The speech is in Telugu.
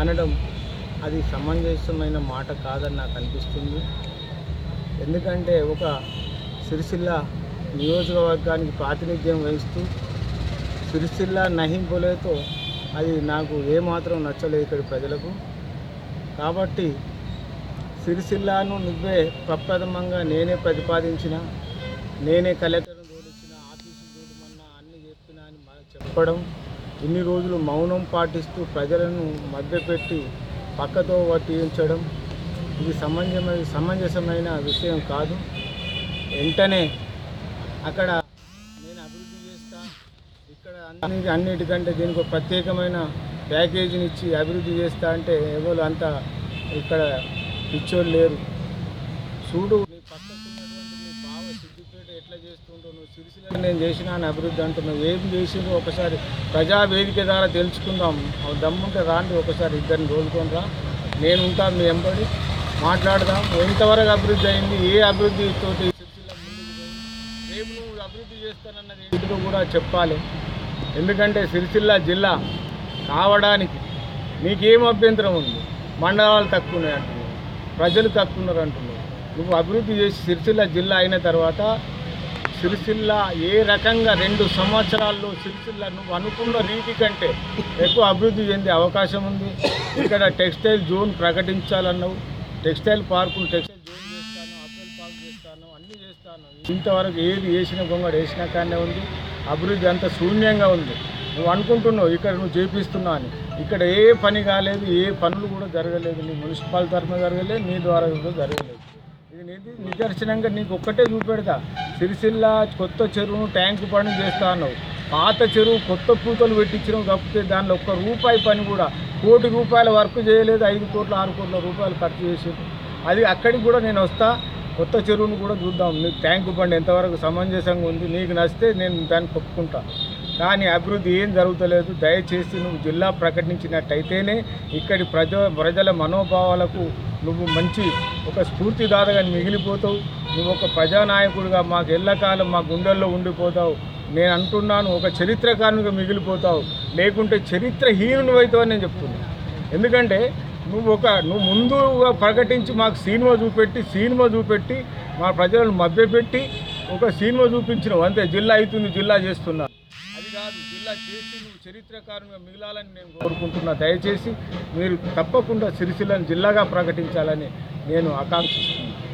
అనడం అది సమంజసమైన మాట కాదని నాకు అనిపిస్తుంది. ఎందుకంటే ఒక సిరిసిల్ల నియోజకవర్గానికి ప్రాతినిధ్యం వహిస్తూ సిరిసిల్ల నహింపులతో అది నాకు ఏమాత్రం నచ్చలేదు ఇక్కడి ప్రజలకు. కాబట్టి సిరిసిల్లాను నువ్వే ప్రప్రథమంగా నేనే ప్రతిపాదించిన నేనే కలెక్టర్ను తోలిచ్చిన ఆఫీసు చూడమన్నా అన్ని చెప్పినా అని చెప్పడం ఇన్ని రోజులు మౌనం పాటిస్తూ ప్రజలను మధ్యపెట్టి పక్కతో పట్టించడం ఇది సమంజమైన సమంజసమైన విషయం కాదు. వెంటనే అక్కడ నేను అభివృద్ధి చేస్తా. ఇక్కడ అన్ని అన్నిటికంటే దీనికి ఒక ప్రత్యేకమైన ప్యాకేజీని ఇచ్చి అభివృద్ధి చేస్తా అంటే ఎవరు అంత ఇక్కడ పిచ్చోళ్ళు లేరు. చూడు నీ పక్కకు ఎట్లా చేస్తుంటో నువ్వు సిరిసిల్ల నేను చేసిన అని అభివృద్ధి అంటున్నావు. ఏం చేసిందో ఒకసారి ప్రజా వేదిక ద్వారా తెలుసుకుందాం. దమ్ముంటే రాండి ఒకసారి ఇద్దరిని తోలుకొని రా. నేను ఉంటాను మీ ఎంబడి మాట్లాడదాం. ఎంతవరకు అభివృద్ధి అయింది ఏ అభివృద్ధి తోటి సిరిసిల్ల ముందుకు రేపు నువ్వు అభివృద్ధి చేస్తానన్నది ఏంటిదో కూడా చెప్పాలి. ఎందుకంటే సిరిసిల్ల జిల్లా కావడానికి నీకేం అభ్యంతరం ఉంది? మండలాలు తక్కువ ఉన్నాయి అంటున్నావు ప్రజలు తక్కువ ఉన్నారు నువ్వు అభివృద్ధి చేసి సిరిసిల్ల జిల్లా అయిన తర్వాత సిరిసిల్ల ఏ రకంగా రెండు సంవత్సరాల్లో సిరిసిల్ల నువ్వు అనుకున్న రీతి కంటే ఎక్కువ అభివృద్ధి చెందే అవకాశం ఉంది. ఇక్కడ టెక్స్టైల్ జోన్ ప్రకటించాలన్నావు. టెక్స్టైల్ పార్కులు టెక్స్టైల్ జోన్ చేస్తాను అప్పల్ పార్క్ చేస్తాను అన్నీ చేస్తాను. ఇంతవరకు ఏది వేసిన గొంగడు వేసిన కానే ఉంది. అభివృద్ధి అంత శూన్యంగా ఉంది. నువ్వు అనుకుంటున్నావు ఇక్కడ నువ్వు చేపిస్తున్నావు అని. ఇక్కడ ఏ పని కాలేదు ఏ పనులు కూడా జరగలేదు. నీ మున్సిపాలిటీ తరఫున జరగలేదు నీ ద్వారా కూడా జరగలేదు. అనేది నిదర్శనంగా నీకు ఒక్కటే చూపెడతా. సిరిసిల్ల కొత్త చెరువును ట్యాంకు పని చేస్తా అన్నావు. పాత చెరువు కొత్త పూతలు పెట్టించడం తప్పితే దానిలో ఒక్క రూపాయి పని కూడా కోటి రూపాయల వర్క్ చేయలేదు. ఐదు కోట్ల ఆరు కోట్ల రూపాయలు ఖర్చు చేసేది అది అక్కడికి కూడా నేను వస్తా. కొత్త చెరువును కూడా చూద్దాం. నీకు ట్యాంకు బండి ఎంతవరకు సమంజసంగా ఉంది. నీకు నచ్చితే నేను దాన్ని ఒప్పుకుంటా కానీ అభివృద్ధి ఏం జరుగుతలేదు. దయచేసి నువ్వు జిల్లా ప్రకటించినట్టయితేనే ఇక్కడి ప్రజ ప్రజల మనోభావాలకు నువ్వు మంచి ఒక స్ఫూర్తిదాతగా మిగిలిపోతావు. నువ్వు ఒక ప్రజానాయకుడిగా మాకు ఎల్లకాలం మా గుండెల్లో ఉండిపోతావు. నేను అంటున్నాను ఒక చరిత్రకారునిగా మిగిలిపోతావు. లేకుంటే చరిత్రహీనుడు అవుతావని నేను చెప్తున్నాను ఎందుకంటే నువ్వు ఒక నువ్వు ముందుగా ప్రకటించి మాకు సినిమా చూపెట్టి సినిమా చూపెట్టి మా ప్రజలను మభ్యపెట్టి ఒక సినిమా చూపించినావు. అంతే జిల్లా అవుతుంది జిల్లా చేస్తున్నా. అది కాదు జిల్లా చేసి నువ్వు చరిత్రకారునిగా మిగిలాలని నేను కోరుకుంటున్నా. దయచేసి మీరు తప్పకుండా సిరిసిల్లను జిల్లాగా ప్రకటించాలని నేను ఆకాంక్షిస్తున్నాను.